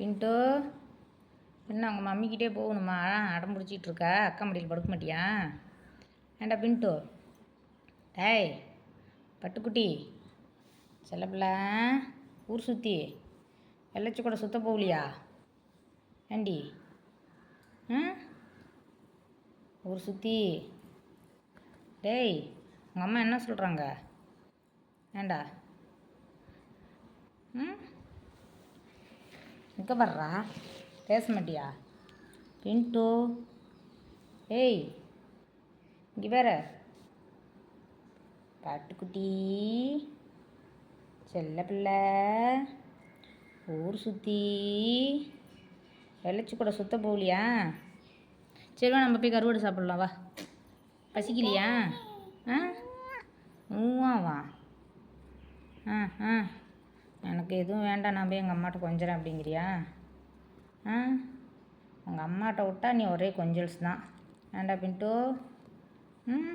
பின்ட்டு என்ன உங்கள் மம்மிக்கிட்டே போகணுமா? அடம் பிடிச்சிட்டு இருக்கா அக்கா மடியில் படுக்க மாட்டியா ஏண்டா பின்ட்டு? டேய் பட்டுக்குட்டி செல்லப்பிள்ள ஊர் சுற்றி வெள்ளச்சி கூட சுத்த போகலையா? ஏண்டி? ம்? ஊர் சுற்றி டேய் உங்கள் அம்மா என்ன சொல்கிறாங்க ஏண்டா? ம்? எங்கே வர்றா? பேச மாட்டியா? பின்ட்டு ஏய் இங்கே வேற. பாட்டுக்குட்டி. செல்ல பிள்ளை. ஊர் சுற்றி வெள்ளச்சி கூட சுத்த போகலையா? சரிவா நம்ம போய் கருவாடு சாப்பிட்லாம். வா. பசிக்கலையா ஆ ஊவா வா ஆ ஆ எனக்கு எதுவும் வேண்டாம் நான் போய் எங்கள் அம்மாட்ட கொஞ்சறேன் அப்படிங்கிறியா? ஆ? உங்கள் அம்மாட்ட விட்டா நீ ஒரே கொஞ்சல்ஸ் தான். வேண்டா பின்ட்டு ம்?